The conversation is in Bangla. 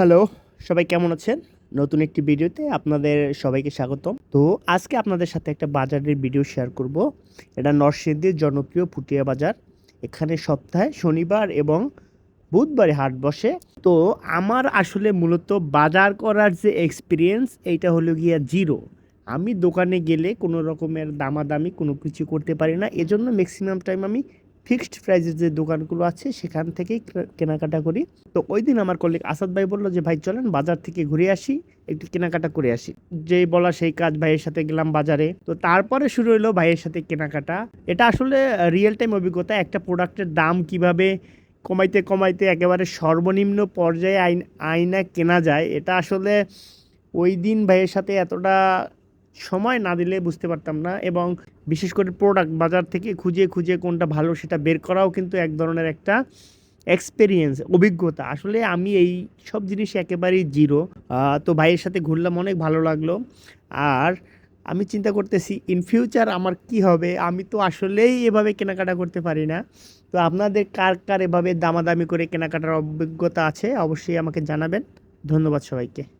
হ্যালো, সবাই কেমন আছেন? নতুন একটি ভিডিওতে আপনাদের সবাইকে স্বাগতম। তো আজকে আপনাদের সাথে একটা বাজারের ভিডিও শেয়ার করব। এটা নরসিংদীর জনপ্রিয় ফুটিয়া বাজার। এখানে সপ্তাহে শনিবার এবং বুধবারে হাট বসে। তো আমার আসলে মূলত বাজার করার যে এক্সপিরিয়েন্স এইটা হলো গিয়া জিরো। আমি দোকানে গেলে কোনো রকমের দামাদামি কোনো কিছু করতে পারি না। এজন্য ম্যাক্সিমাম টাইম আমি ফিক্সড প্রাইসের যে দোকানগুলো আছে, সেখান থেকেই কেনাকাটা করি। তো ওই দিন আমার কলিগ আসাদ ভাই বলল যে, ভাই, চলেন বাজার থেকে ঘুরে আসি, একটু কেনাকাটা করে আসি। যেই বলা সেই কাজ, ভাইয়ের সাথে গেলাম বাজারে। তো তারপরে শুরু হলো ভাইয়ের সাথে কেনাকাটা। এটা আসলে রিয়েল টাইম অভিজ্ঞতা, একটা প্রোডাক্টের দাম কীভাবে কমাইতে কমাইতে একেবারে সর্বনিম্ন পর্যায়ে আইন আয়না কেনা যায়, এটা আসলে ওই দিন ভাইয়ের সাথে এতটা সময় না দিলে বুঝতে পারতাম না এবং বিশেষ করে প্রোডাক্ট বাজার থেকে খুঁজে খুঁজে কোনটা ভালো সেটা বের করাও কিন্তু এক ধরনের একটা এক্সপেরিয়েন্স অভিজ্ঞতা। আসলে আমি এই সব জিনিস একেবারেই জিরো তো ভাইয়ের সাথে ঘুরলাম, অনেক ভালো লাগল। আর আমি চিন্তা করতেছি ইন ফিউচার আমার কি হবে? আমি তো আসলেই এভাবে কেনাকাটা করতে পারি না। তো আপনাদের কার কার এভাবে দামাদামি করে কেনাকাটার অভিজ্ঞতা আছে? অবশ্যই আমাকে জানাবেন। ধন্যবাদ সবাইকে।